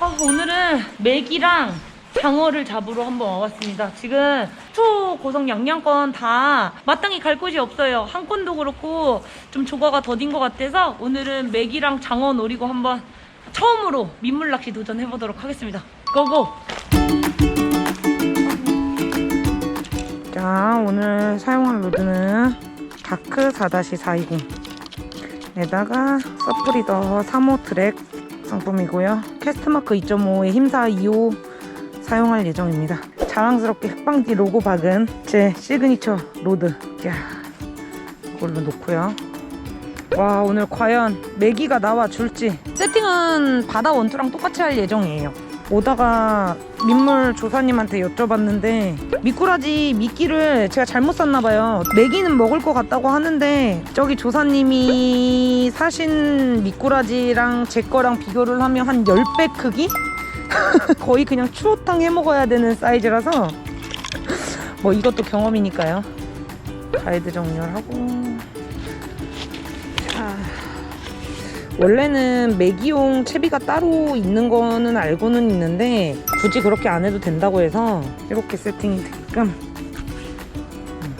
아, 오늘은 메기랑 장어를 잡으러 한번 와봤습니다. 지금 초고성 양양권 다 마땅히 갈 곳이 없어요. 한 건도 그렇고 좀 조과가 더딘 것 같아서 오늘은 메기랑 장어 노리고 한번 처음으로 민물 낚시 도전해보도록 하겠습니다. 고고! 자, 오늘 사용할 로드는 다크 4-420 에다가 서프리더 3호 트랙 상품이고요. 캐스트마크 2.5의 힘사 2호 사용할 예정입니다. 자랑스럽게 흑방디 로고 박은 제 시그니처 로드. 자, 이걸로 놓고요. 와, 오늘 과연 메기가 나와 줄지. 세팅은 바다 원투랑 똑같이 할 예정이에요. 오다가 민물 조사님한테 여쭤봤는데 미꾸라지 미끼를 제가 잘못 샀나 봐요. 메기는 먹을 것 같다고 하는데 저기 조사님이 사신 미꾸라지랑 제 거랑 비교를 하면 한 10배 크기? 거의 그냥 추어탕 해 먹어야 되는 사이즈라서 뭐 이것도 경험이니까요. 가이드 정렬하고 원래는 매기용 채비가 따로 있는 거는 알고는 있는데 굳이 그렇게 안 해도 된다고 해서 이렇게 세팅이 되게끔 음,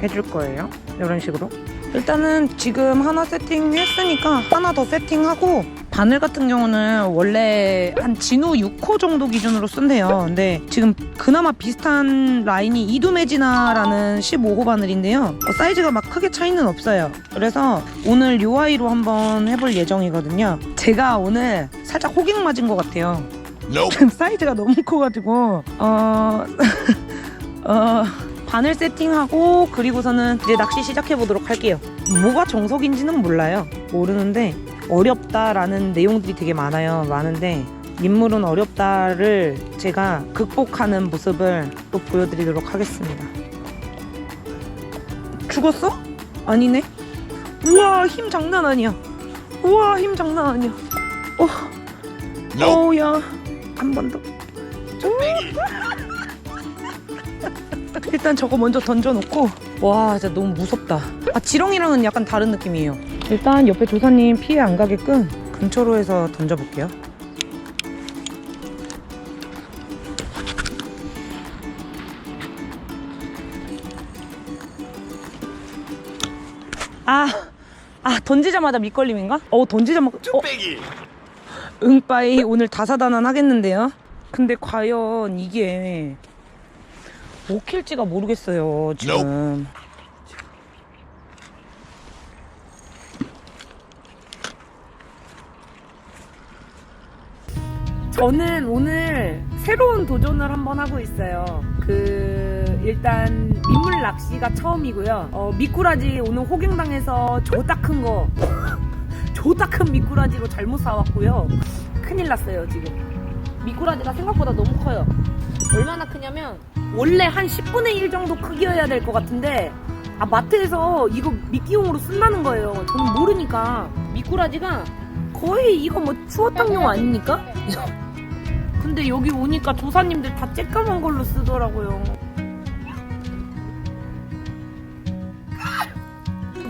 해줄 거예요. 이런 식으로. 일단은 지금 하나 세팅했으니까 하나 더 세팅하고 바늘 같은 경우는 원래 한 진우 6호 정도 기준으로 쓴대요. 근데 지금 그나마 비슷한 라인이 이두메지나라는 15호 바늘인데요. 어, 사이즈가 막 크게 차이는 없어요. 그래서 오늘 요 아이로 한번 해볼 예정이거든요. 제가 오늘 살짝 호갱 맞은 것 같아요. 사이즈가 너무 커가지고 어... 어... 바늘 세팅하고 그리고서는 이제 낚시 시작해 보도록 할게요. 뭐가 정석인지는 몰라요. 모르는데 어렵다라는 내용들이 되게 많아요. 많은데 민물은 어렵다를 제가 극복하는 모습을 또 보여드리도록 하겠습니다. 죽었어? 아니네. 우와 힘 장난 아니야. 우와 힘 장난 아니야. 어, 어우야 한 번 더. 일단 저거 먼저 던져놓고 와 진짜 너무 무섭다. 아 지렁이랑은 약간 다른 느낌이에요. 일단 옆에 조사님 피해 안 가게끔 근처로 해서 던져볼게요. 아, 아 던지자마자 밑걸림인가? 어 던지자마자 어, 응빠이. 오늘 다사다난 하겠는데요? 근데 과연 이게 먹힐지가 모르겠어요 지금. 저는 오늘 새로운 도전을 한번 하고 있어요. 그 일단 민물 낚시가 처음이고요. 어, 미꾸라지 오늘 호갱당해서 저다 큰 거 저다 큰 미꾸라지로 잘못 사왔고요. 큰일 났어요 지금. 미꾸라지가 생각보다 너무 커요. 얼마나 크냐면 원래 한 10분의 1 정도 크기여야 될 것 같은데 아 마트에서 이거 미끼용으로 쓴다는 거예요. 저는 모르니까 미꾸라지가 거의 이거 뭐 추어탕용 아닙니까? 근데 여기 오니까 조사님들 다 쬐까만 걸로 쓰더라고요.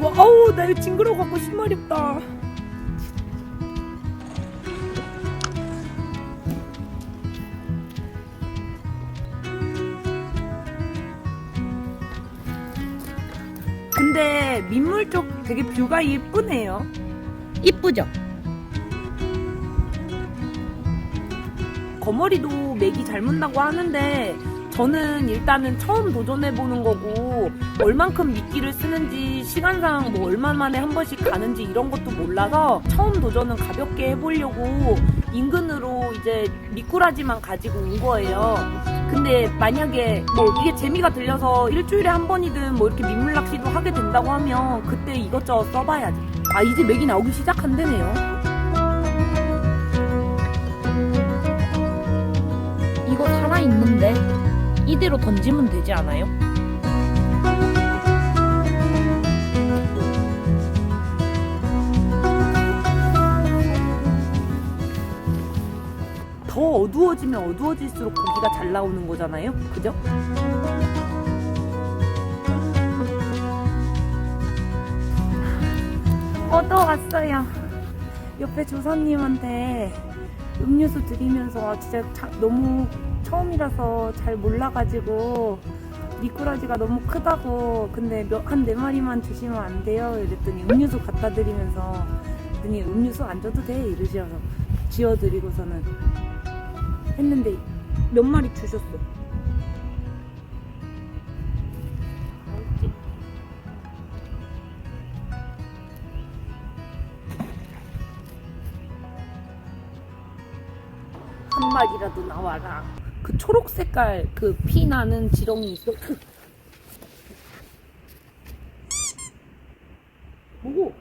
와, 아우 나 이거 징그러워 갖고 신발이 없다. 민물 쪽 되게 뷰가 예쁘네요. 이쁘죠? 거머리도 맥이 잘 문다고 하는데 저는 일단은 처음 도전해보는 거고 얼만큼 미끼를 쓰는지 시간상 뭐 얼마 만에 한 번씩 가는지 이런 것도 몰라서 처음 도전은 가볍게 해보려고 인근으로 이제 미꾸라지만 가지고 온 거예요. 근데 만약에 뭐 이게 재미가 들려서 일주일에 한 번이든 뭐 이렇게 민물 낚시도 하게 된다고 하면 그때 이것저것 써봐야지. 아 이제 맥이 나오기 시작한대네요. 이거 살아있는데 이대로 던지면 되지 않아요? 더 어두워지면 어두워질수록 고기가 잘 나오는 거잖아요. 그죠? 얻어왔어요. 옆에 조사님한테 음료수 드리면서 진짜 자- 너무 처음이라서 잘 몰라가지고 미꾸라지가 너무 크다고 근데 한 네 마리만 주시면 안 돼요 이랬더니 음료수 갖다 드리면서 그랬더니 음료수 안 줘도 돼 이러셔서 지어드리고서는 했는데 몇 마리 주셨어? 한 마리라도 나와라. 그 초록 색깔 그 피 나는 지렁이 있어. 그. 뭐고?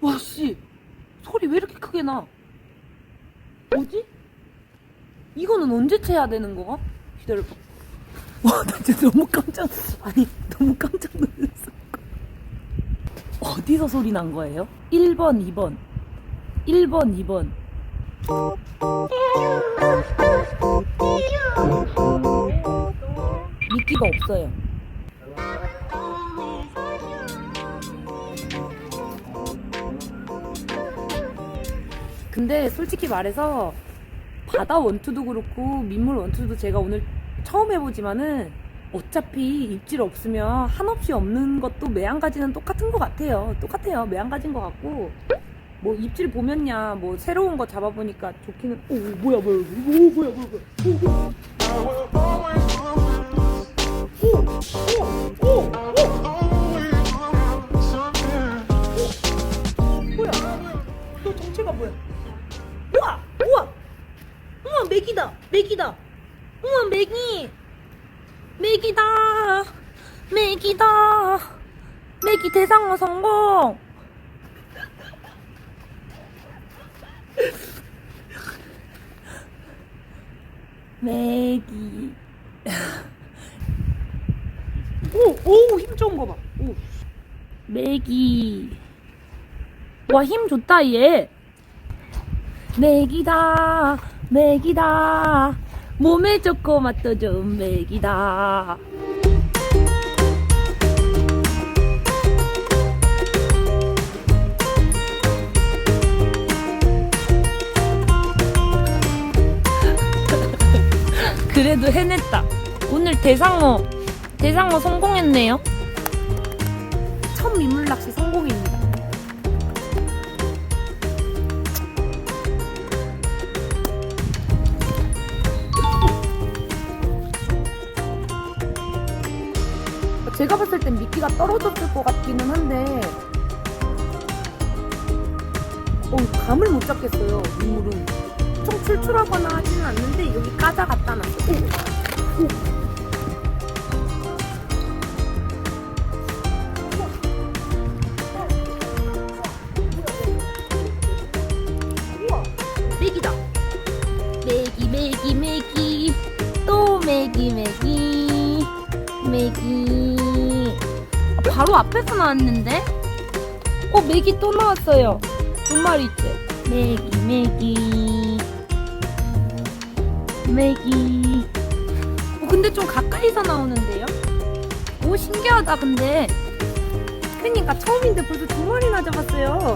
와, 씨. 소리 크게 나? 뭐지? 이거는 언제 채야 되는 거가? 기다려봐. 와, 나 진짜 너무 깜짝, 아니, 너무 깜짝 놀랐어. 어디서 소리 난 거예요? 1번, 2번. 1번, 2번. 미끼가 없어요. 근데 솔직히 말해서 바다 원투도 그렇고 민물 원투도 제가 오늘 처음 해보지만은 어차피 입질 없으면 한없이 없는 것도 매한가지는 똑같은 것 같아요. 똑같아요. 매한가지인 것 같고. 뭐 입질 보면야 뭐 새로운 거 잡아보니까 좋기는 오 뭐야 뭐야 오 뭐야 뭐야 뭐야. 뭐야 맥이다. 맥이다. 우와 맥이. 맥이다. 맥이다. 맥이 대상어 성공. 맥이. 오오힘 좋은 거봐. 오. 맥이. 와 힘 좋다 얘. 맥이다 맥이다. 몸에 좋고 맛도 좋은 맥이다. 그래도 해냈다. 오늘 대상어 대상어 성공했네요. 첫 민물 낚시 성공입니 제가 봤을 땐 미끼가 떨어졌을 것 같기는 한데. 어, 감을 못 잡겠어요 민물은. 엄청 출출하거나 하지는 않는데 여기 까자 갖다 놨어. 오, 오. 앞에서 나왔는데? 어 맥이 또 나왔어요. 두 마리째. 맥이 맥이. 맥이. 어, 근데 좀 가까이서 나오는데요? 오 신기하다 근데. 그니까 처음인데 벌써 두 마리나 잡았어요.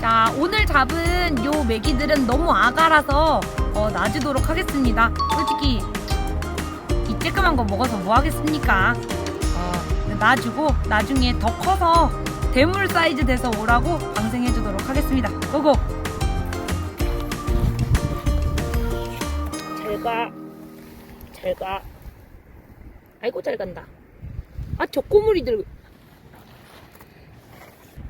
자 오늘 잡은 요 메기들은 너무 아가라서 어, 놔주도록 하겠습니다. 솔직히 이 쬐끄만 거 먹어서 뭐 하겠습니까 어, 놔주고 나중에 더 커서 대물 사이즈 돼서 오라고 방생해 주도록 하겠습니다. 고고! 잘 가. 잘 가. 아이고 잘 간다. 아 저 꼬물이들.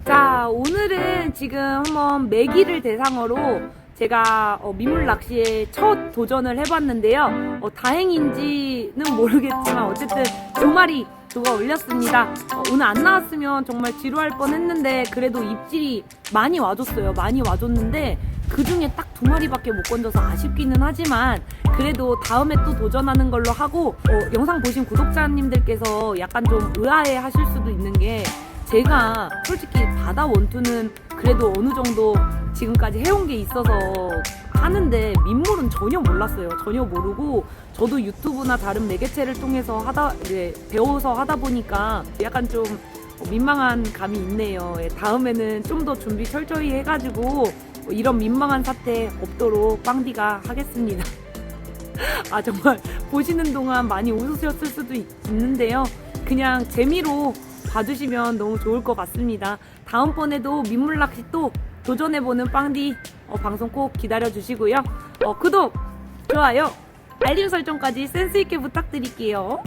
자, 오늘은 지금 한번 메기를 대상으로 제가 어, 민물 낚시에 첫 도전을 해봤는데요. 어, 다행인지는 모르겠지만 어쨌든 두 마리 누가 올렸습니다. 어, 오늘 안 나왔으면 정말 지루할 뻔 했는데 그래도 입질이 많이 와줬어요. 많이 와줬는데 그 중에 딱 두 마리밖에 못 건져서 아쉽기는 하지만 그래도 다음에 또 도전하는 걸로 하고 어, 영상 보신 구독자님들께서 약간 좀 의아해 하실 수도 있는 게 제가 솔직히 바다 원투는 그래도 어느 정도 지금까지 해온 게 있어서 하는데 민물은 전혀 몰랐어요. 전혀 모르고 저도 유튜브나 다른 매개체를 통해서 하다 이제 배워서 하다 보니까 약간 좀 민망한 감이 있네요. 예, 다음에는 좀 더 준비 철저히 해가지고 이런 민망한 사태 없도록 빵디가 하겠습니다. 아 정말 보시는 동안 많이 웃으셨을 수도 있, 있는데요. 그냥 재미로 봐주시면 너무 좋을 것 같습니다. 다음번에도 민물 낚시 또 도전해보는 빵디 어, 방송 꼭 기다려 주시고요. 어, 구독, 좋아요, 알림 설정까지 센스 있게 부탁드릴게요.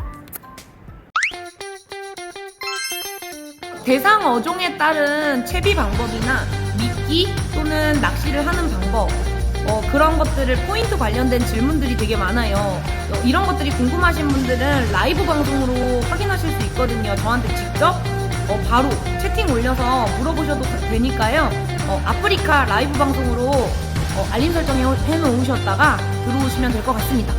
대상 어종에 따른 채비 방법이나 미끼 또는 낚시를 하는 방법 어, 그런 것들을 포인트 관련된 질문들이 되게 많아요. 어, 이런 것들이 궁금하신 분들은 라이브 방송으로 확인하실 수 있거든요. 저한테 직접 어, 바로 채팅 올려서 물어보셔도 되니까요. 어, 아프리카 라이브 방송으로 어, 알림 설정 해 놓으셨다가 들어오시면 될 것 같습니다.